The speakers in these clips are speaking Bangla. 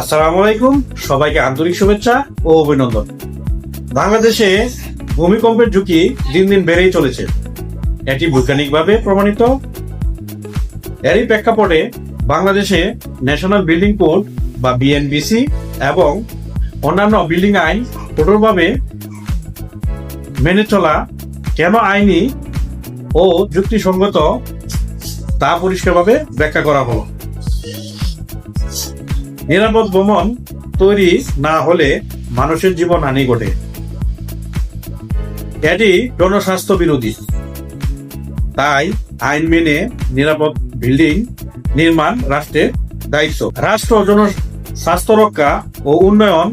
আসসালামু আলাইকুম, সবাইকে আন্তরিক শুভেচ্ছা ও অভিনন্দন। বাংলাদেশে ভূমিকম্পের ঝুঁকি দিন দিন বেড়েই চলেছে। এটি বৈজ্ঞানিকভাবে প্রমাণিত। এরই প্রেক্ষাপটে বাংলাদেশে ন্যাশনাল বিল্ডিং কোড বা বিএনবিসি এবং অন্যান্য বিল্ডিং আইন কঠোরভাবে মেনে চলা কেন আইনি ও যুক্তিসঙ্গত তা পরিষ্কারভাবে ব্যাখ্যা করা হলো। নিরাপদ ভ্রমণ তৈরি না হলে মানুষের জীবন হানি ঘটে। এটি জনস্বাস্থ্য বিরোধী। তাই আইন মেনে নিরাপদ বিল্ডিং নির্মাণ রাষ্ট্রের দায়িত্ব। রাষ্ট্র জন স্বাস্থ্য রক্ষা ও উন্নয়ন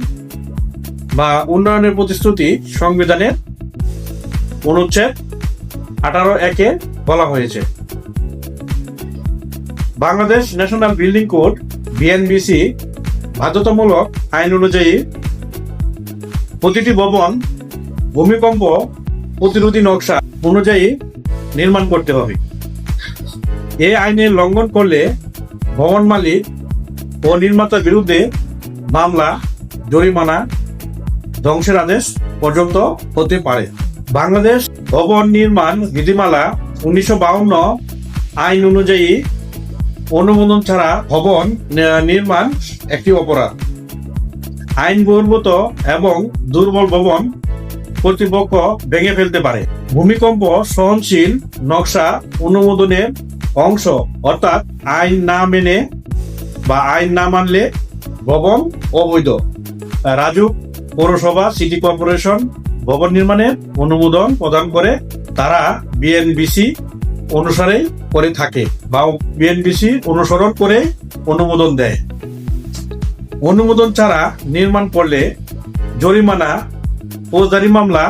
বা উন্নয়নের প্রতিশ্রুতি সংবিধানের অনুচ্ছেদ আঠারো একে বলা হয়েছে। Bangladesh national building code BNBC বাধ্যতামূলক আইন অনুযায়ী প্রতিটি ভবন, ভূমিকম্প, প্রতিরোধী নকশা অনুযায়ী নির্মাণ করতে হবে। এই আইনের লঙ্ঘন করলে ভবন মালিক ও নির্মাতার বিরুদ্ধে মামলা, জরিমানা, ধ্বংসের আদেশ পর্যন্ত হতে পারে। বাংলাদেশ ভবন নির্মাণ বিধিমালা উনিশশো আইন অনুযায়ী অনুমোদন ছাড়া ভবন নির্মাণ একটি অপরাধ। আইন বহির্ভূত এবং দুর্বল ভবন কর্তৃপক্ষ ভেঙে ফেলতে পারে। ভূমিকম্প সহনশীল নকশা অনুমোদনের অংশ, অর্থাৎ আইন না মেনে বা আইন না মানলে ভবন অবৈধ। রাজুক পৌরসভা, সিটি কর্পোরেশন ভবন নির্মাণের অনুমোদন প্রদান করে তারা বিএনবিসি অনুসারেই করে থাকে বা বিএনবিসি অনুসরণ করে অনুমোদন দেয়। অনুমোদন ছাড়া নির্মাণ করলে জরিমানা ফৌজদারি মামলা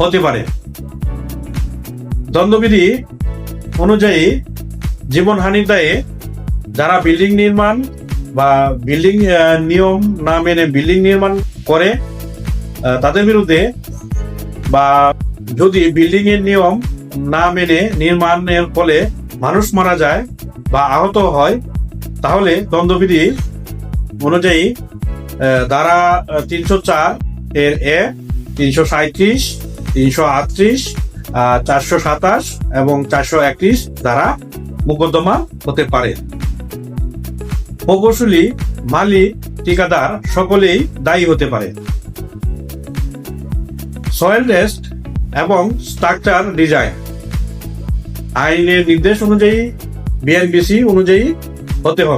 হতে পারে। দ্বন্দ্ববিধি অনুযায়ী জীবনহানির দায়ে যারা বিল্ডিং নির্মাণ বা বিল্ডিং নিয়ম না মেনে বিল্ডিং নির্মাণ করে তাদের বিরুদ্ধে বা যদি বিল্ডিং এর নিয়ম না মেনে নির্মাণের ফলে মানুষ মারা যায় বা আহত হয়, তাহলে দ্বন্দ্ববিধি অনুযায়ী ধারা তিনশো চার এর এ, তিনশো সাঁত্রিশ তিনশো আটত্রিশ চারশো সাতাশ এবং চারশো একত্রিশ দ্বারা মোকদ্দমা হতে পারে। প্রকৌশলী মালিক ঠিকাদার সকলেই দায়ী হতে পারে। সয়েল টেস্ট এবং স্ট্রাকচার ডিজাইন। আইনের নির্দেশ অনুযায়ী বিএনবিসি অনুযায়ী হতে হবে।